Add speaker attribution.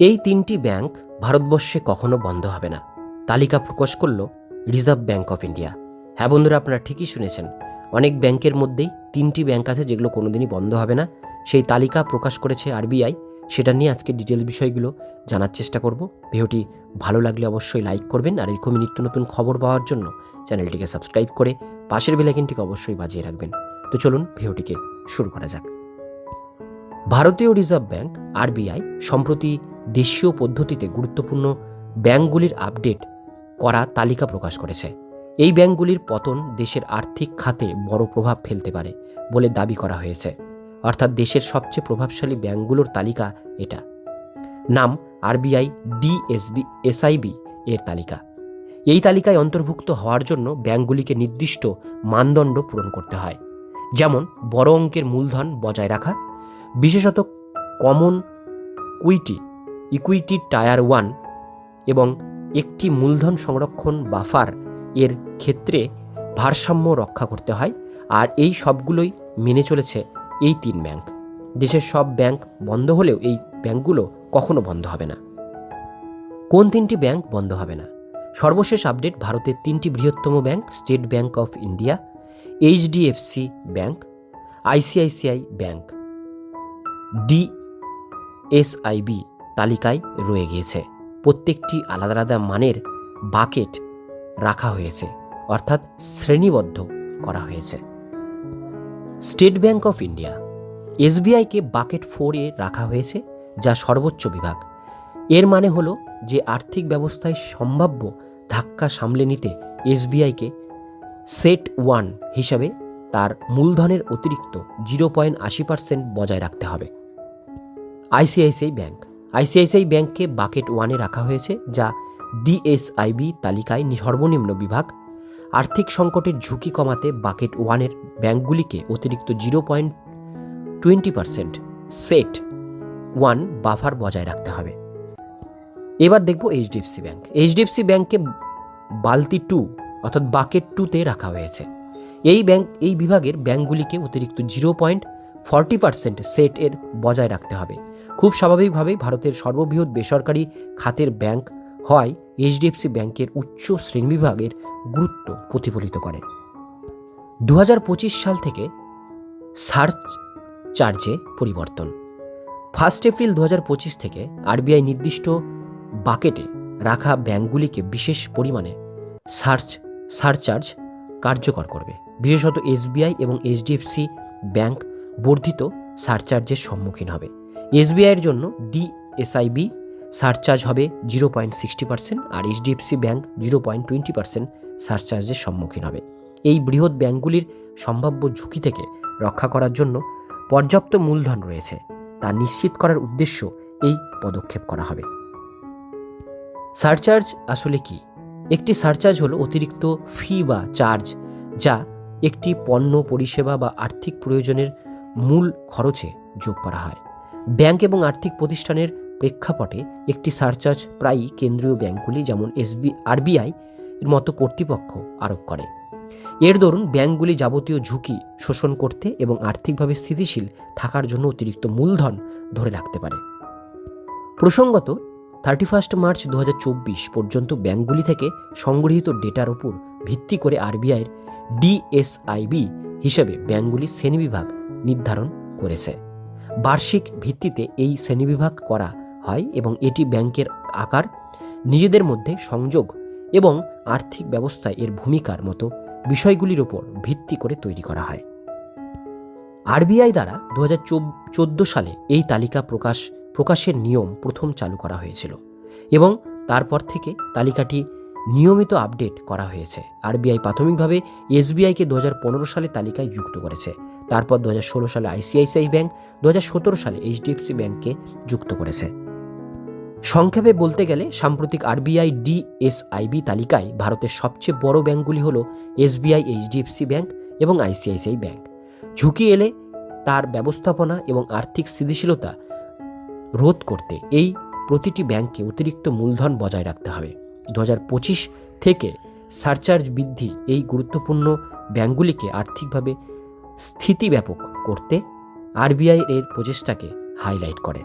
Speaker 1: এই তিনটি ব্যাংক ভারতবর্ষে কখনো বন্ধ হবে না। তালিকা প্রকাশ করল রিজার্ভ ব্যাংক অফ ইন্ডিয়া। হ্যাঁ বন্ধুরা, আপনারা ঠিকই শুনেছেন। অনেক ব্যাংকের মধ্যেই তিনটি ব্যাংক আছে যেগুলো কোনোদিনই বন্ধ হবে না। সেই তালিকা প্রকাশ করেছে আরবিআই। সেটা নিয়ে আজকে ডিটেল বিষয়গুলো জানার চেষ্টা করব। ভিডিওটি ভালো লাগলে অবশ্যই লাইক করবেন আর এরকমই নিত্য নতুন খবর পাওয়ার জন্য চ্যানেলটিকে সাবস্ক্রাইব করে পাশের বেলাইকিনটিকে অবশ্যই বাজিয়ে রাখবেন। তো চলুন ভিডিওটিকে শুরু করা যাক। ভারতীয় রিজার্ভ ব্যাংক, আরবিআই, সম্প্রতি দেশীয় পদ্ধতিতে গুরুত্বপূর্ণ ব্যাংকগুলির আপডেট করা তালিকা প্রকাশ করেছে। এই ব্যাংকগুলির পতন দেশের আর্থিক খাতে বড় প্রভাব ফেলতে পারে বলে দাবি করা হয়েছে। অর্থাৎ দেশের সবচেয়ে প্রভাবশালী ব্যাংকগুলোর তালিকা এটা। নাম আরবিআই, ডিএসবি, এসআইবি এর তালিকা। এই তালিকায় অন্তর্ভুক্ত হওয়ার জন্য ব্যাংকগুলিকে নির্দিষ্ট মানদণ্ড পূরণ করতে হয়। যেমন বড় অঙ্কের মূলধন বজায় রাখা, বিশেষত কমন কুইটি ইকুইটি টায়ার ওয়ান এবং একটি মূলধন সংরক্ষণ বাফার এর ক্ষেত্রে ভারসাম্য রক্ষা করতে হয় আর এই সবগুলোই মেনে চলেছে এই তিন ব্যাংক। দেশের সব ব্যাংক বন্ধ হলেও এই ব্যাংকগুলো কখনো বন্ধ হবে না। কোন তিনটি ব্যাংক বন্ধ হবে না? সর্বশেষ আপডেট ভারতের তিনটি বৃহত্তম bank, state bank of India, HDFC bank, ICICI bank, DSIB. তালিকায় রয়ে গিয়েছে। প্রত্যেকটি আলাদা আলাদা মানের বাকেট রাখা হয়েছে, অর্থাৎ শ্রেণীবদ্ধ করা হয়েছে। স্টেট ব্যাংক অফ ইন্ডিয়া এসবিআইকে বাকেট ফোরে রাখা হয়েছে, যা সর্বোচ্চ বিভাগ। এর মানে হলো যে আর্থিক ব্যবস্থায় সম্ভাব্য ধাক্কা সামলে নিতে এসবিআইকে সেট ওয়ান হিসাবে তার মূলধনের অতিরিক্ত জিরো পয়েন্ট আশি পার্সেন্ট বজায় রাখতে হবে। আইসিআইসিআই ব্যাংক আইসিআইসিআই ব্যাংককে বাকেট ওয়ানে রাখা হয়েছে, যা ডিএসআইবি তালিকায় সর্বনিম্ন বিভাগ। আর্থিক সংকটের ঝুঁকি কমাতে বাকেট ওয়ানের ব্যাংকগুলিকে অতিরিক্ত zero point twenty percent set one buffer বজায় রাখতে হবে। এবার দেখব এইচডিএফসি ব্যাংক। এইচডিএফসি ব্যাংককে বালতি টু অর্থাৎ বাকেট টুতে রাখা হয়েছে। এই ব্যাংক, এই বিভাগের ব্যাংকগুলিকে অতিরিক্ত zero point forty percent set এর বজায় রাখতে হবে। খুব স্বাভাবিকভাবেই ভারতের সর্ববৃহৎ বেসরকারি খাতের ব্যাংক হয় এইচডিএফসি ব্যাংকের উচ্চ শ্রেণীবিভাগের গুরুত্ব প্রতিফলিত করে। দু হাজার পঁচিশ সাল থেকে সার্চ চার্জে পরিবর্তন। ফার্স্ট এপ্রিল দু হাজার পঁচিশ থেকে আরবিআই নির্দিষ্ট বাকেটে রাখা ব্যাংকগুলিকে বিশেষ পরিমাণে সার্চ সারচার্জ কার্যকর করবে। বিশেষত এসবিআই এবং এইচডিএফসি ব্যাংক বর্ধিত সারচার্জের সম্মুখীন হবে। এসবিআইয়ের জন্য ডিএসআইবি সারচার্জ হবে জিরো পয়েন্ট সিক্সটি পার্সেন্ট আর HDFC bank zero point twenty percent সারচার্জের সম্মুখীন হবে। এই বৃহৎ ব্যাঙ্কগুলির সম্ভাব্য ঝুঁকি থেকে রক্ষা করার জন্য পর্যাপ্ত মূলধন রয়েছে। তা নিশ্চিত করার উদ্দেশ্য এই পদক্ষেপ করা হবে। সারচার্জ আসলে কি? একটি সারচার্জ হলো অতিরিক্ত ফি বা চার্জ যা একটি পণ্য, পরিষেবা বা আর্থিক প্রয়োজনের মূল খরচে যোগ করা হয়। ব্যাংক এবং আর্থিক প্রতিষ্ঠানের প্রেক্ষাপটে একটি সারচার্জ প্রায়ই কেন্দ্রীয় ব্যাংকগুলি, যেমন এসবি, আরবিআই এর মতো কর্তৃপক্ষ আরোপ করে। এর দরুন ব্যাংকগুলি যাবতীয় ঝুঁকি শোষণ করতে এবং আর্থিকভাবে স্থিতিশীল থাকার জন্য অতিরিক্ত মূলধন ধরে রাখতে পারে। প্রসঙ্গত, থার্টি ফার্স্ট মার্চ দু হাজার চব্বিশ পর্যন্ত ব্যাংকগুলি থেকে সংগৃহীত ডেটার উপর ভিত্তি করে আরবিআইয়ের ডিএসআইবি হিসেবে ব্যাংকগুলি শ্রেণীবিভাগ নির্ধারণ করেছে। বার্ষিক ভিত্তিতে এই শ্রেণীবিভাগ করা হয় এবং এটি ব্যাংকের আকার, নিজেদের মধ্যে সংযোগ এবং আর্থিক ব্যবস্থায় এর ভূমিকার মতো বিষয়গুলির উপর ভিত্তি করে তৈরি করা হয়। আরবিআই দ্বারা দু হাজার চোদ্দ সালে এই তালিকা প্রকাশ, প্রকাশের নিয়ম প্রথম চালু করা হয়েছিল এবং তারপর থেকে তালিকাটি নিয়মিত আপডেট করা হয়েছে। আরবিআই প্রাথমিকভাবে এসবিআইকে দু সালে তালিকায় যুক্ত করেছে। তারপর দু হাজার ষোলো সালে আইসিআইসিআই ব্যাংক, দু হাজার সতেরো সালে এইচডিএফসি ব্যাংককে যুক্ত করেছে। সংক্ষেপে বলতে গেলে, সাম্প্রতিক আরবিআই ডিএসআইবি তালিকায় ভারতের সবচেয়ে বড় ব্যাংকগুলি হল এসবিআই, এইচডিএফসি ব্যাংক এবং আইসিআইসিআই ব্যাংক। ঝুঁকি এলে তার ব্যবস্থাপনা এবং আর্থিক স্থিতিশীলতা রোধ করতে এই প্রতিটি ব্যাংককে অতিরিক্ত মূলধন বজায় রাখতে হবে। দু হাজার পঁচিশ থেকে সারচার্জ বৃদ্ধি এই গুরুত্বপূর্ণ ব্যাংকগুলিকে আর্থিকভাবে স্থিতিব্যাপক করতে আরবিআই এর প্রচেষ্টাকে হাইলাইট করে।